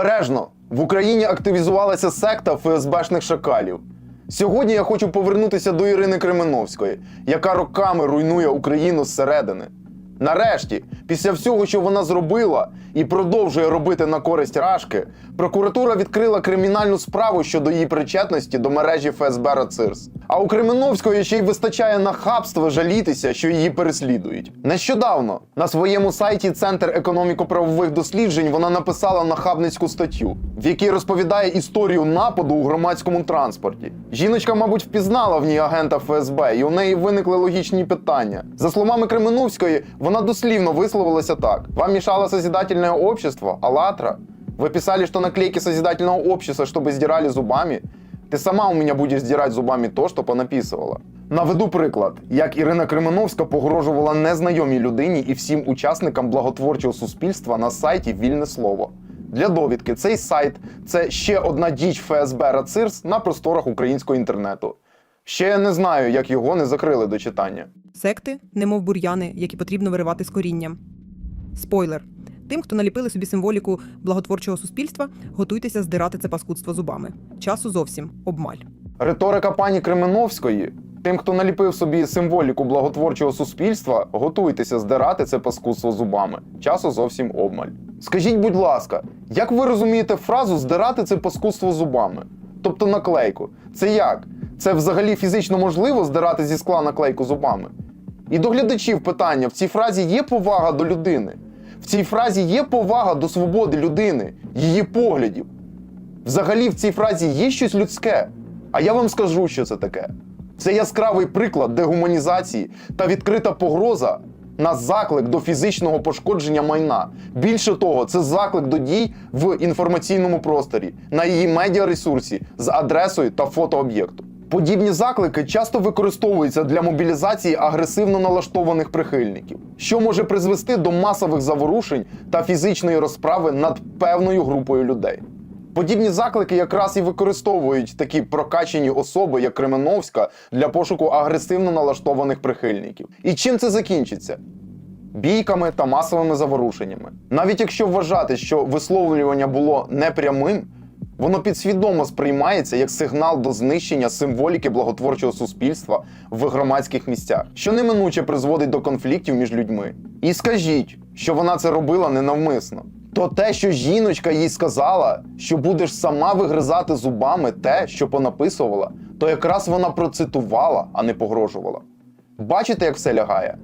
Бережно в Україні активізувалася секта ФСБшних шакалів. Сьогодні я хочу повернутися до Ірини Кременовської, яка роками руйнує Україну зсередини. Нарешті, після всього, що вона зробила і продовжує робити на користь Рашки, прокуратура відкрила кримінальну справу щодо її причетності до мережі ФСБ РАЦИРС. А у Кременовської ще й вистачає нахабства жалітися, що її переслідують. Нещодавно на своєму сайті Центр економіко-правових досліджень вона написала нахабницьку статтю, в якій розповідає історію нападу у громадському транспорті. Жіночка, мабуть, впізнала в ній агента ФСБ, і у неї виникли логічні питання. За словами Кременовської, вона дослівно висловилася так: вам мішало созидательное общество, АЛЛАТРА. Вы писали, что наклейки созидательного общества, чтобы сдирали зубами. Ти сама у мене будеш здирати зубами то, що понаписувала. Наведу приклад, як Ірина Кременовська погрожувала незнайомій людині і всім учасникам благотворчого суспільства на сайті Вільне слово. Для довідки, цей сайт це ще одна діч ФСБ РАЦИРС на просторах українського інтернету. Ще я не знаю, як його не закрили до читання. Секти, немов бур'яни, які потрібно виривати з корінням. Спойлер. Тим, хто наліпили собі символіку благотворчого суспільства, готуйтеся здирати це паскудство зубами. Часу зовсім обмаль. Риторика пані Кременовської. Тим, хто наліпив собі символіку благотворчого суспільства, готуйтеся здирати це паскудство зубами. Часу зовсім обмаль. Скажіть, будь ласка, як ви розумієте фразу здирати це паскудство зубами? Тобто наклейку. Це як? Це взагалі фізично можливо здирати зі скла наклейку зубами? І до глядачів питання: в цій фразі є повага до людини? В цій фразі є повага до свободи людини, її поглядів. Взагалі в цій фразі є щось людське. А я вам скажу, що це таке. Це яскравий приклад дегуманізації та відкрита погроза на заклик до фізичного пошкодження майна. Більше того, це заклик до дій в інформаційному просторі на її медіаресурсі з адресою та фотооб'єкту. Подібні заклики часто використовуються для мобілізації агресивно налаштованих прихильників, що може призвести до масових заворушень та фізичної розправи над певною групою людей. Подібні заклики якраз і використовують такі прокачені особи, як Кременовська, для пошуку агресивно налаштованих прихильників. І чим це закінчиться? Бійками та масовими заворушеннями. Навіть якщо вважати, що висловлювання було непрямим, воно підсвідомо сприймається як сигнал до знищення символіки благотворчого суспільства в громадських місцях, що неминуче призводить до конфліктів між людьми. І скажіть, що вона це робила ненавмисно. То те, що жіночка їй сказала, що будеш сама вигризати зубами те, що понаписувала, то якраз вона процитувала, а не погрожувала. Бачите, як все лягає?